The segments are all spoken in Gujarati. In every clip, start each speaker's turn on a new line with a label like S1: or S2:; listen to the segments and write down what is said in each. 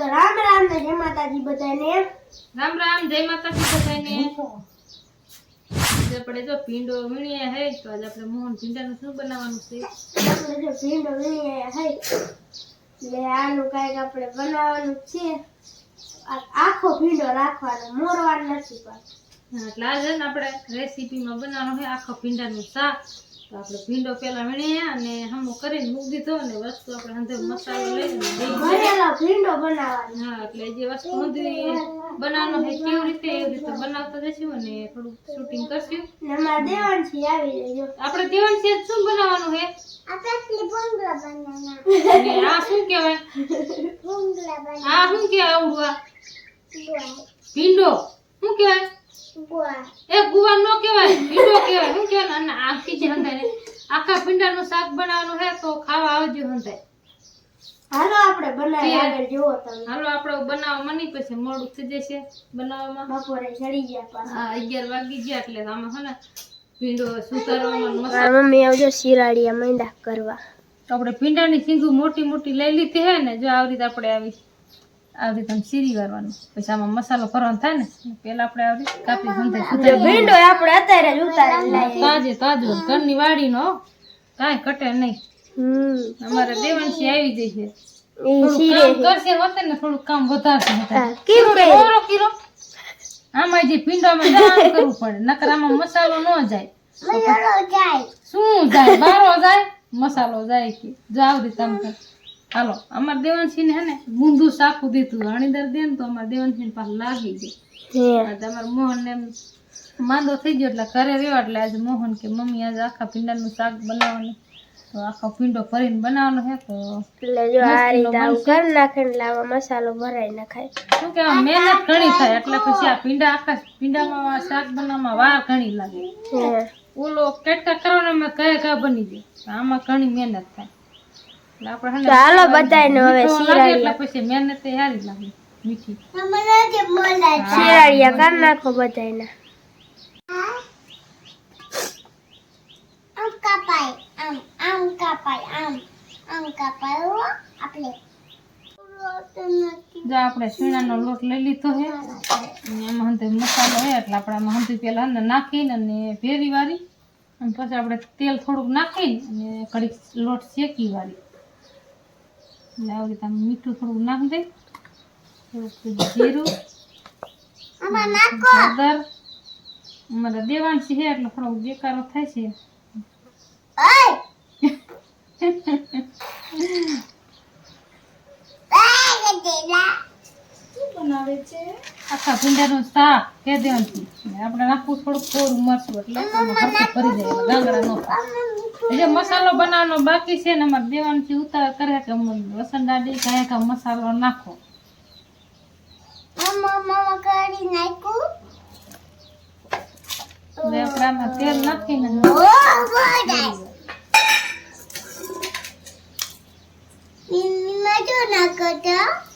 S1: તો રામ રામ ને જય માતાજી બધાને.
S2: રામ રામ જય માતાજી બધાને. આજે આપણે જો ભીંડો વીણીએ હે તો આજે આપણે મોહન ભીંડાનું શું બનાવવાનું છે?
S1: આપણે જો ભીંડો વીણીએ હે એટલે આનું કાંઈક આપણે બનાવવાનું છે. આખો ભીંડો રાખવાનો મોરવાનો નથી પણ.
S2: એટલે આજે આપણે રેસીપીમાં બનાવવાનું છે આખો ભીંડાનું શાક. તો આપણે ભીંડો પેલા વીણીએ અને હમો કરીને મૂકી દીધો અને વસ્તુ આપણે અંદર મસાલો લઈને.
S1: ભરેલો ભીંડો બનાવવાનો.
S2: હા એટલે જે વસ્તુ બધી બનાવવાનું છે કેવી રીતે એવી રીતે બનાવતા જશું અને થોડું શૂટિંગ કરશું.
S1: ને અમારા દેવાનથી આવી જજો
S2: આપણે દેવાન છે શું બનાવવાનું છે
S1: આપણે ભૂંગળા બનાવવાના.
S2: અને આ શું કહેવાય?
S1: ભૂંગળા
S2: આ શું કહેવાય આવડું ભીંડો. શું કહેવાય?
S1: બનાવવા
S2: એ ગુવા નો કહેવાય ભીંડો કેવાય કહેવાય. અને આખી જે હંધાય આખા ભીંડાનું શાક બનાવવાનું છે તો ખાવા આવજો હંધાય.
S1: હાલો આપણે બનાવી આગળ જુઓ તમે.
S2: હાલો આપણે બનાવવા મની પછી મોડું થઈ જશે બનાવવામાં.
S1: બપોરે ચડી ગયા પાછા.
S2: હા અગિયાર વાગી ગયા એટલે આમાં છે ને ભીંડો સુધારવામાં મસાલો
S1: મમ્મી આવજો શિરાળીયા મેંડા કરવા.
S2: તો આપણે ભીંડાની સિંગુ મોટી મોટી લઈ લીધી હે ને જો આવી રીતે આપણે આવી આવી રીતે આમ સીરી કરવાનું. પછી આમાં મસાલો ભરવાનો થાય ને પેલા આપણે આવી રીતે કાપી સંધાઈ
S1: ભીંડો આપણે અત્યારે જ ઉતારી
S2: તાજે તાજો ઘરની વાડીનો કાંઈ કટે નહીં.
S1: હમ.
S2: અમારે દેવાંશી આવી જઈ
S1: એ
S2: થોડું
S1: શીરે
S2: કામ કરશે હોતે ને થોડું કામ વધારશે હોતે.
S1: હા, કેમ કે?
S2: થોડો કિલો આમાં જે ભીંડામાં કરવું પડે નકર આમાં મસાલો ન જાય. શું જાય? બારો જાય મસાલો જાય કે. જો આવી રીતે આમ કર. હાલો અમાર દેવાનસિંહ હે ને બુંદુ સાખું દીધું હણીદર દે ને તો અમાર દેવાનસિંહ પાસે લાગી ગઈ
S1: હે.
S2: અમાર મોહન ને માંદો થઈ ગયો એટલે ઘરે રહ્યો એટલે આજે મોહન કે મમ્મી આજે આખા ભીંડાનું શાક બનાવવાનું. તો આખો ભીંડો ભરીને બનાવવાનો હે તો
S1: એટલે જો આ રીતે આવું કરી નાખે ને લાવા મસાલો ભરાઈ નાખાય.
S2: શું કે મહેનત ઘણી થાય એટલે પછી આ ભીંડા આખા ભીંડામાં શાક બનાવવામાં વાર ઘણી લાગે. ઓલો કેટકા કરવાનામાં કયા કયા બની જાય આમાં ઘણી મહેનત થાય. એટલે આપણે હે ને
S1: તો હાલો બધાયને હવે
S2: મીઠો લાગે એટલે
S1: શિરાડિયા
S2: પછી મહેનત એ સારી લાગે મીઠી.
S1: શિરાડિયા કરી નાખો બધાયને.
S2: જો આપણે શીણાનો લોટ લઈ લીધો છે એમાં હંતે મસાલો છે એટલે આપણે આમાં હંતે પેલા અંદર નાખીને અને ભેરી વાળી. અને પછી આપણે તેલ થોડુંક નાખીને અને કડીક લોટ શેકી વાળી. એટલે આવી રીતે મીઠું થોડુંક નાખી દે. જીરું હળદર. અમારે દેવાંશી છે એટલે થોડોક બેકારો થાય છે. આખા ભીંડાનું શાક કે દેવાનું આપણે નાખવું થોડુંક થોડું મરચું એટલે ભરી જાય ગાંગડા ન એટલે મસાલો બનાવવાનો બાકી છે ને અમારે દેવાનથી ઉતાર કરે કે અમને દાદી કહે કે મસાલો નાખો. તેલ નાખીને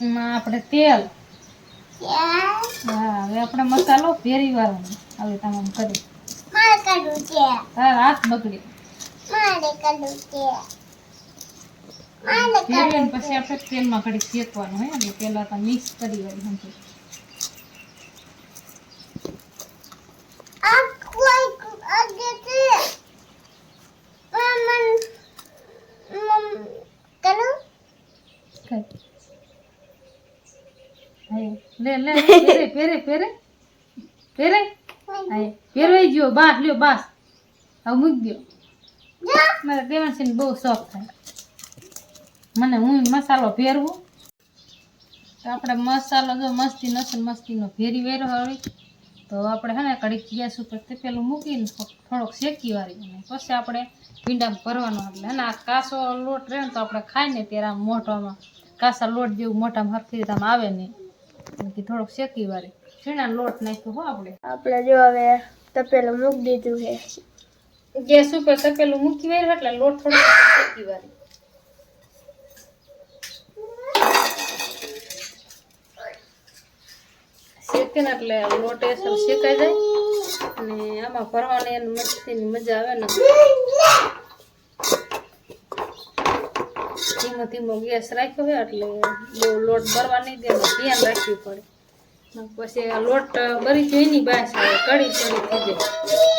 S2: એમાં આપણે તેલ. હા હવે આપણે મસાલો ફેરી વાળવાનો હવે તમે કરી. હાથ બગડે. ફેરવીને પછી આપણે તેલમાં ઘડી શેકવાનું હોય અને પેલા તો મિક્સ કરી વાળી સમજો. લે લે પેરે પેરે પેરે પેરે હાય પેરવાઈ ગયો બાસ લ્યો બાસ. હવે મૂકી દો મારે દેવાંશી બહુ શોખ થાય. મને હું મસાલો ફેરવું તો આપણે મસાલો જો મસ્તી નસલ મસ્તીનો ફેરી વેરો હવે તો આપણે હે ને કડીક ગેસ ઉપર તે પેલું મૂકીને થોડોક શેકી વાળી અને પછી આપણે ભીંડામાં ભરવાનો. એટલે હે આ કાસો લોટ રહે ને તો આપણે ખાઈને ત્યારે આમ મોઢામાં, કાસા લોટ જેવું મોઢામાં હરખી રીતે આમ આવે નહીં થોડોક શેકી વાળી. છીણા લોટ નાખ્યો હો આપણે.
S1: આપણે જો હવે તપેલું મૂકી દીધું છે.
S2: ગેસ ઉપર તપેલું મૂકી વાળ્યું એટલે લોટ થોડોક શેકી વાળી શેકે ને એટલે લોટ એ શેકાઈ જાય. અને આમાં ભરવાની એની મસ્તીની મજા આવે ને. ધીમો ધીમો ગેસ રાખ્યો હોય એટલે બહુ લોટ ભરવા નહીં દે ધ્યાન રાખવું પડે. ને પછી લોટ બરી જાય એની બાસ કડી કડી થઈ જાય.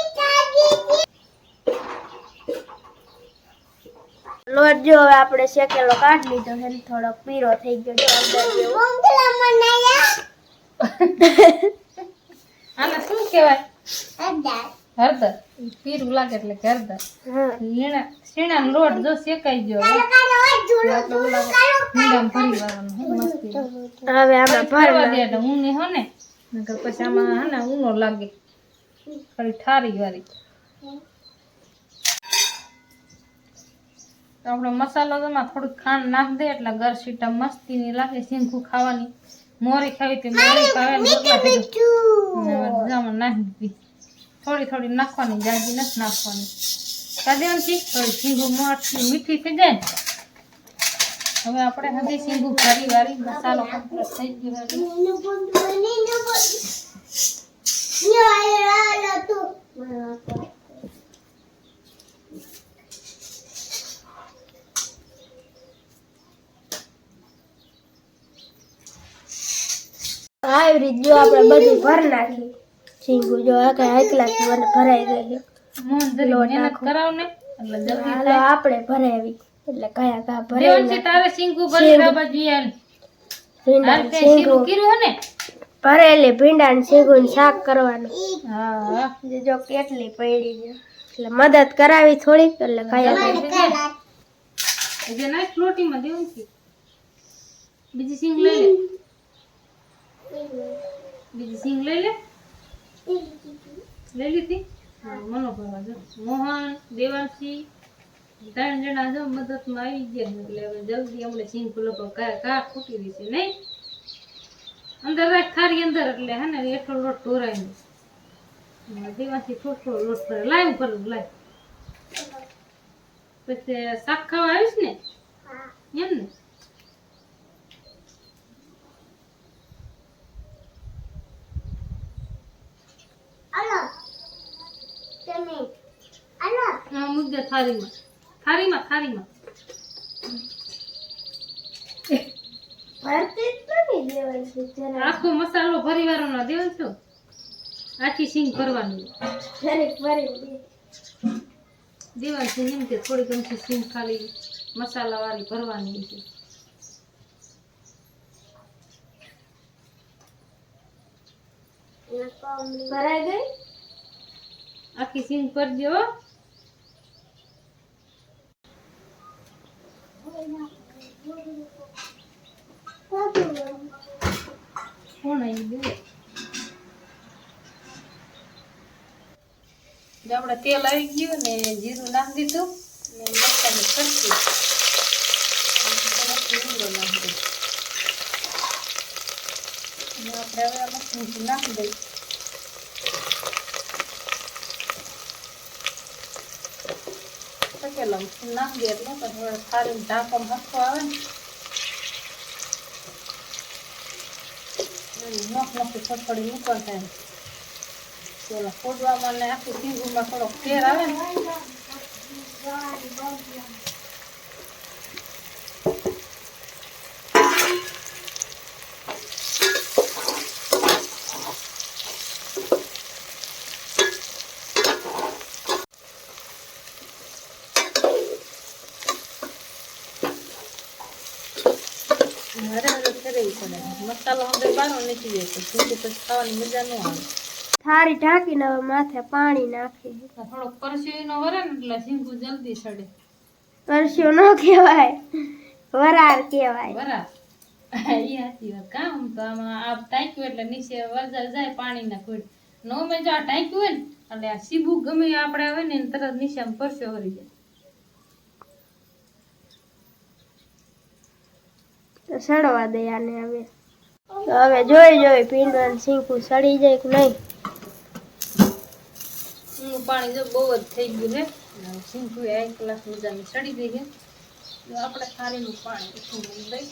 S1: લોટ જો હવે આપણે શેકેલો કાઢ લીધો છે ને થોડો પીરો થઈ ગયો છે અંદર જેવો.
S2: આને શું કહેવાય? હળદર. પીરું લાગે એટલે કે હળદર
S1: હા.
S2: લીણા શીણાનો લોટ જો શેકાઈ ગયો હવે. આપણે ઓલા ભરી વાળવાનો મસ્તી.
S1: હવે આમાં
S2: ભરવા દે. એટલે ઊની હો ને. નકર પછી આમાં હે ને ઊનો લાગે. ખાલી ઠારી વાળી. તો આપણો મસાલો તો એમાં થોડુંક ખાંડ નાખ દે એટલે ગરસીટા મસ્તીની લાગે શીંખું ખાવાની. મોરી ખાવી તે મોરી ખાવે બધામાં નાખી દીધી. થોડી થોડી નાખવાની જાજી નથી નાખવાની. કાદેવનથી થોડી શીંગું મોટી મીઠી થઈ જાય હવે આપણે હજી શીંગું ફરી વારી મસાલો કમ્પ્લીટ થઈ ગયો. હવે
S1: જો આપણે બધી ભર નાખી. સિંગુ જો આ કઈ હાકલા મને ભરાઈ
S2: મહેનત કરાવ ને.
S1: હાલો આપણે ભરાવી. એટલે કયા કયા
S2: દેવનથી તારે શીંગું ભરી આ બાજુ યાર
S1: ભીંડા
S2: હાલ તે શીંગું
S1: શીંગું.
S2: કર્યું ને?
S1: ભરેલી ભીંડા ને શીંગું ને શાક કરવાનું.
S2: હા
S1: જો કેટલી પડી છે. એટલે મદદ કરાવી થોડીક એટલે કયા
S2: છે બીજી સિંગ લઈ લે. બીજી સિંગ લઈ લે? લઈ લીધી? મનો ભરવા જો મોહન દેવાંશી ત્રણ જણા જો મદદમાં આવી ગયા એટલે હવે જલ્દી અમને સિંગ લોકો કા કા ખૂટી રહી છે નહીં? અંદર રાખ થારી અંદર. એટલે હે ને એટલો લોટ ઢોરાય નહીં. દેવાંશી થોડો થોડો લોટ ભરે. લાય ઉપર લાય. પછી શાક ખાવા આવીશ ને? એમ ને? હા મૂકજે થાળીમાં. થાળીમાં થાળીમાં. આખો મસાલો ભરી ના દેવ છો. આખી સિંગ કરવાની દેવાની છે એમ કે થોડી સિંગ ખાલી મસાલા વાળી ભરવાની છે.
S1: ભરાઈ ગઈ?
S2: આખી સિંગ કરજો. કોણ આવી ગયું? આપણે તેલ આવી ગયું ને જીરું નાખી દીધું ને મરચાની ખરચી નાખી દીધો અને આપણે હવે આમાં મીઠું નાખી દઈએ પકેલા નાખી દે એટલે પછી થાળી ઢાંકો હરખો આવે ને નોખ નોખી થોડી મૂકવા થાય પેલા ફોડવામાં ને આખું સીંગુમાં થોડોક ફેર આવે ને હરે હરે ફેરવવી પડે મસાલો અંદર બારો નીકળી જાય તો સીંગું પછી ખાવાની મજા ન આવે
S1: થાળી ઢાંકીને હવે માથે પાણી નાખી.
S2: થોડોક પરસ્યો વરે ને એટલે સીંગું જલ્દી સડે
S1: પરસ્યો ન કહેવાય. વરાળ કહેવાય.
S2: બરાબર એ સાચી વાત કાં તો આમાં આ ટાંક્યું એટલે નીચે વરસાદ જાય પાણીના ખોડ નો મેં જો આ ટાંક્યું હોય ને એટલે આ સીબુ ગમે આપણે આવે ને તરત નીચે આમ પરસ્યો વળી જાય
S1: સડવા દે આને હવે. તો હવે જોઈ જોઈ પીંડવાનું શીંકું સડી જાય કે નહીં?
S2: પાણી જો બહુ જ થઈ ગયું છે સિંકું એક ગ્લાસ મજાની સડી ગઈ છે આપણે થાળીનું પાણી મૂકી દઈ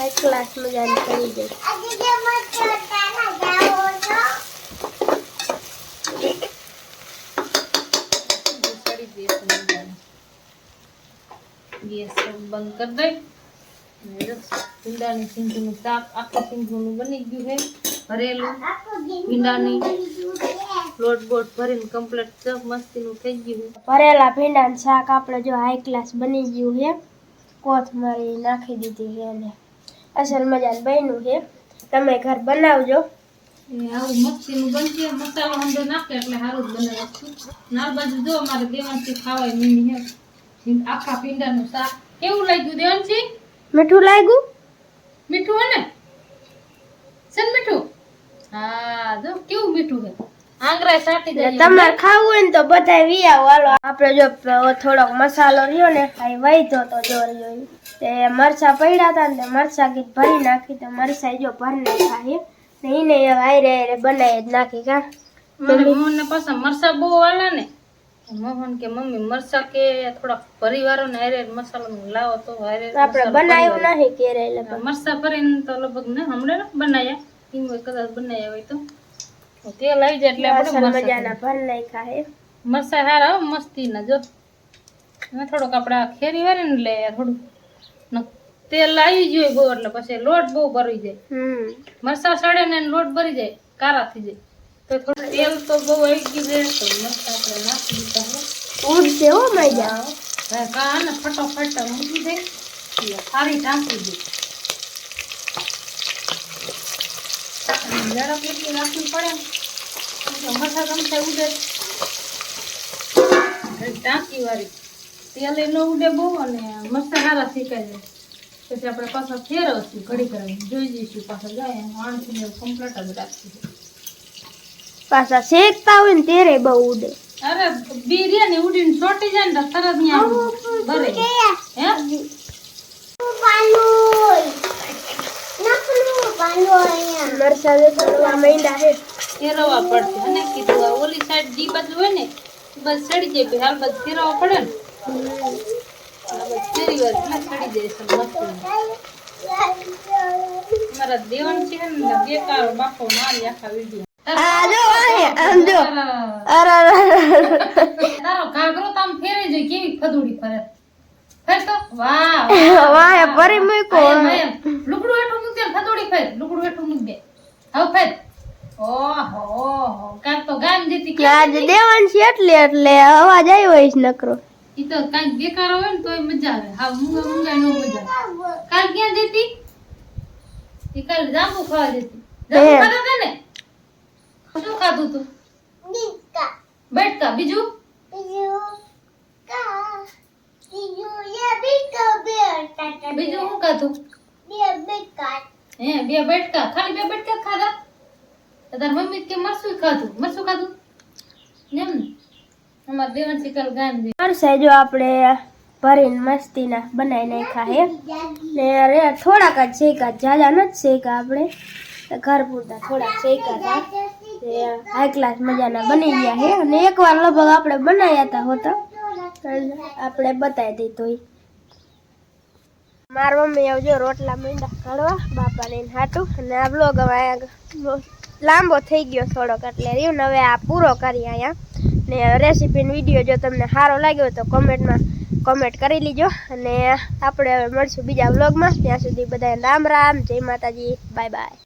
S1: એક ગ્લાસ મજાની સડી જાય
S2: સડી ગેસ બંધ કરી દઈ અને જો ભીંડાની સિંધુનું શાક આખું સિંધુનું બની ગયું છે ભરેલું ભીંડાની લોટ બોટ ભરીને કમ્પ્લીટ મસ્તીનું થઈ ગયું છે
S1: ભરેલા ભીંડાનું શાક આપણે જો હાઈ ક્લાસ બની ગયું છે કોથમરી નાખી દીધી છે અને અસલ મજાનું બન્યું છે. તમે ઘર બનાવજો.
S2: એ આવું મસ્તીનું બનશે મસાલો અંદર નાખે એટલે સારું જ બને વસ્તુ નાર બાજુ જો અમારે દેવાંશી ખાવાય મીંડી હે આખા ભીંડાનું શાક કેવું લાગ્યું દેવાંશી
S1: મીઠું લાગ્યું?
S2: મીઠું હે ને? સન મીઠું? હા જો કેવું મીઠું છે? આંગરા સાટી જાય
S1: તમારે ખાવું હોય ને તો બધા વી આવો. હાલો આપણે જો થોડોક મસાલો રહ્યો ને ખાઈ વહીતો તો જો રહ્યો તે મરચા પડ્યા હતા ને મરચા ગીત ભરી નાખી તો મરચા જો ભરી નાખા છે ને એને હાયરે હાયરે બનાવી જ નાખી કા?
S2: મને પસંદ મરસા બહુ વાલા ને. મોહન કે મમ્મી મરસા કે થોડા પરિવારો ને હારે મસાલો લાવો તો હારે
S1: આપણે બનાવ્યું નહીં ક્યારે એટલે
S2: મરસા ભરીને તો લગભગ ને હમણે ને બનાયા. એમ હોય કદાચ બનાયા હોય તો. તેલ આવી જાય એટલે આપણે
S1: મજાના ભર નાખ્યા છે
S2: મરસા હારા હો મસ્તી ના જો. અને થોડોક આપણે આ ખેરી વારે ને લે થોડું તેલ આવી ગયું બહુ એટલે પછી લોટ બહુ ભરી જાય. મરસા સડે ને લોટ ભરી જાય કારા થઈ જાય. તો થોડું તેલ તો બહુ આવી ગયું છે તો મરસા આપણે નાખી દીધા છે.
S1: ઉડશે હો મજા
S2: હવે કા ને ફટોફટ મૂકી દે. સારી ઢાંકી દે. ઝડપ એટલી રાખવી પડે મરસા ગમતા ઉડે. ટાંકી વાળી તેલ એ ન ઉડે બહુ અને મરસા સારા શીખાય જાય. પછી આપણે પાછા ફેરવશું ઘડી કરી જોઈ જઈશું પાછા જાય આણથી કમ્પ્લેટ જ રાખીશું.
S1: પાછા શેકતા હોય ને ત્યારે બહુ ઉડે.
S2: અરે બિરયાની ઉડીને છોટી જાય ને તરત ન્યા બરે. હે? ફેરવવા પડશે. અને કીધું આ ઓલી સાઈડ જી બાજુ હોય ને બસ સડી જાય પછી હાલ બાજુ ફેરવવા પડે ને. ફેરી વાર એટલે સડી જાય છે મસ્ત. મારા દેવન છે ને બેકાર બાપો મારી આખા વીડિયો
S1: આ જો આ આમ જો અરે અરે, અરે
S2: તારો ઘાઘરો તો ફેરી જાય કેવી ખદુડી ફરે? ફેર તો? વાહ
S1: વાય ભરી મૂકો
S2: આયમ, આયમ. મૂક દે ને ફેર. લુગડું હેઠું મૂક દે હવે ફેર. ઓહો ઓહો. તો ગામ જીતી
S1: કે આજે દેવાન છે એટલે એટલે અવાજ આવ્યો છે નકરો.
S2: ઈ તો કાંઈક બેકાર હોય ને તોય મજા આવે. હા મૂંગા મૂંગા નો મજા કાલ ક્યાં જતી? ઈ કાલ જાંબુ ખાવા જતી. જાંબુ. ને? શું ખાધું તું? બેટકા. બીજું? બીજું શું ખાધું? હે બે બેટકા. ખાલી બે બેટકા જ ખાધા? તો તાર મમ્મી કે મરસું ખાધું. મરસું ખાધું? એમ ને? અમાર દેવન શિકલ ગામ દે
S1: મરસા જો આપણે ભરીને મસ્તીના બનાવી નાખ્યા હે. ને અરે થોડાક જ શેકા. જાજા નથી શેકા આપણે. તો ઘર પૂરતા થોડાક શેકા હતા. તે હાઈ ક્લાસ મજાના બની ગયા છે અને એકવાર લગભગ આપણે બનાવ્યા હતા હોતા આપણે બતાવી દીધું મારા મમ્મી આવજો રોટલા મીંડા કાઢવા બાપાને હાટું. અને આ બ્લોગ હવે લાંબો થઈ ગયો થોડોક એટલે રહ્યું હવે આ પૂરો કરીએ અહીંયા. ને રેસીપીનો વીડિયો જો તમને સારો લાગ્યો તો કોમેન્ટમાં કોમેન્ટ કરી લીજો. અને આપણે હવે મળશું બીજા બ્લોગમાં ત્યાં સુધી બધાને રામ રામ. જય માતાજી. Bye bye